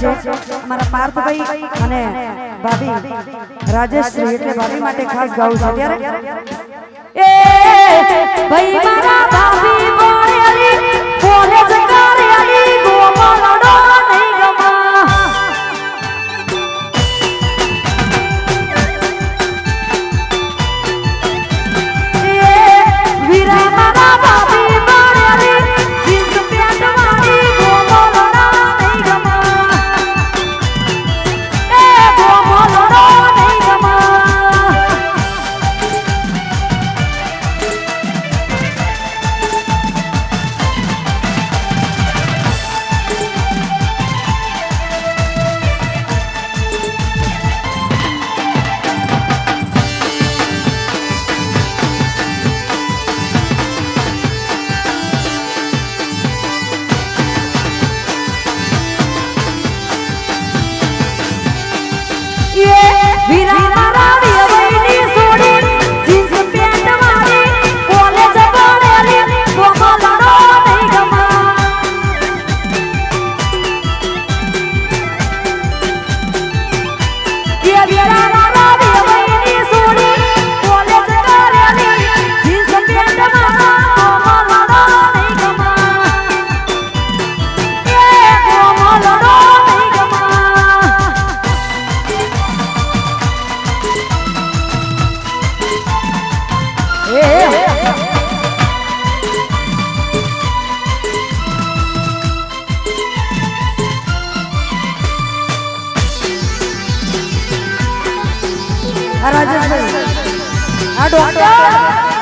છે અમારા પાર્થભાઈ અને ભાભી રાજેશ્રી એટલે ભાભી માટે ખાસ ગાવું છે. ત્યારે día, día, día. હા રાજેશભાઈ હા ડોક્ટર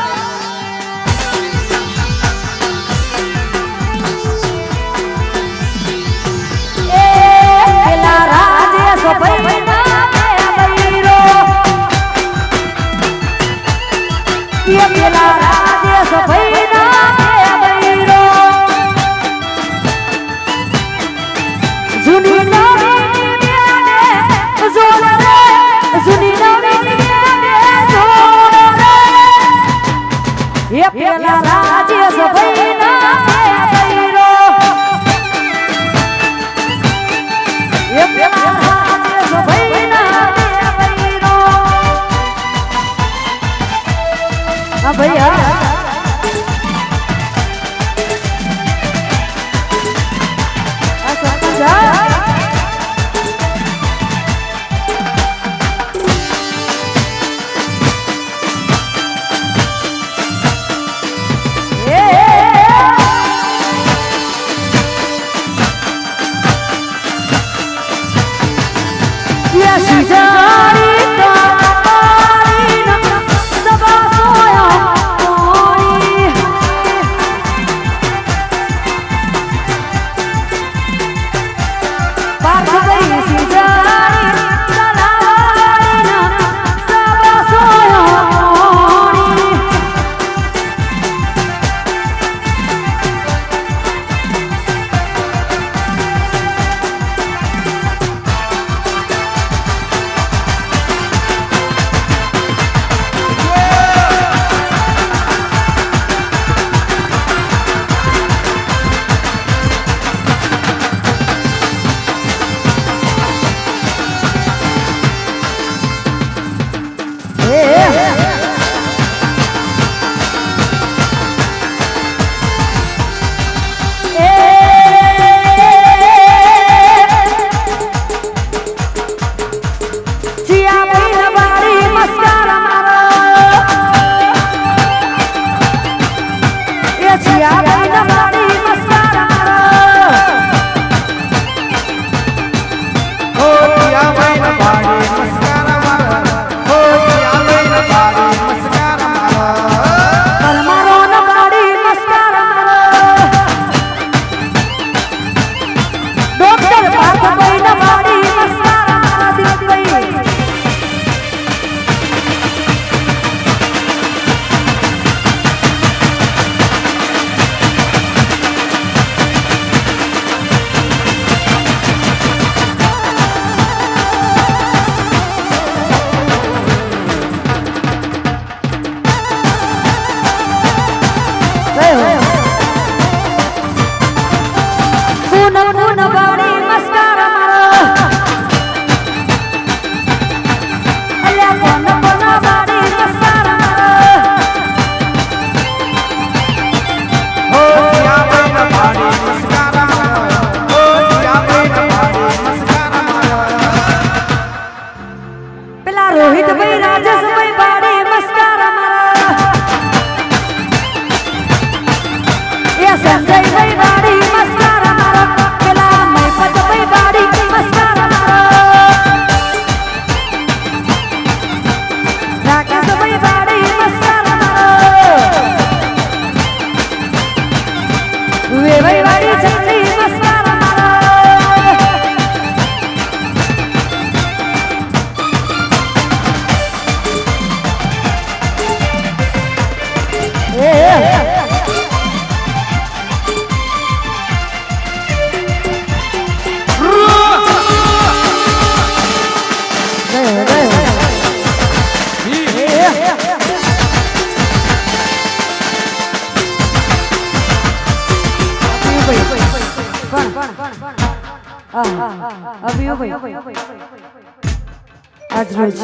આજ રોજ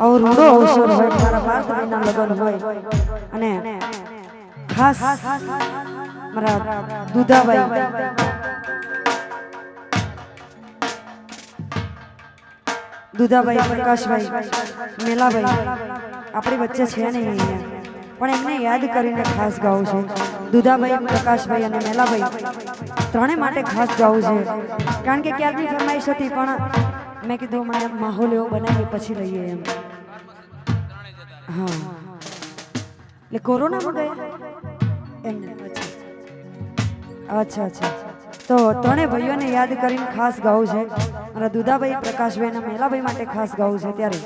આવો રૂડો અવસર હોય, મારા બાળકના લગ્ન હોય. અને ખાસ મારા દુધાભાઈ. દુધાભાઈ, પ્રકાશભાઈ, મેલાભાઈ, આપણી વચ્ચે છે નહીં અહીંયા. પણ એમને યાદ કરીને ખાસ ગાવું છું. દુધાભાઈ, પ્રકાશભાઈ અને મેલાભાઈ. ત્રણે માટે ખાસ ગાવું છે. કારણ કે ક્યારની ફરમાઈશ હતી, પણ મેં કીધું મને માહોલ એવો બનાવીએ, પછી લઈએ એમ. હા. એટલે કોરોનામાં ગયા? એમને અચ્છા અચ્છા. તો ત્રણે ભાઈઓને યાદ કરીને ખાસ ગાવું છે. મારા દુધાભાઈ, પ્રકાશભાઈ અને મેલાભાઈ માટે ખાસ ગાવું છે ત્યારે.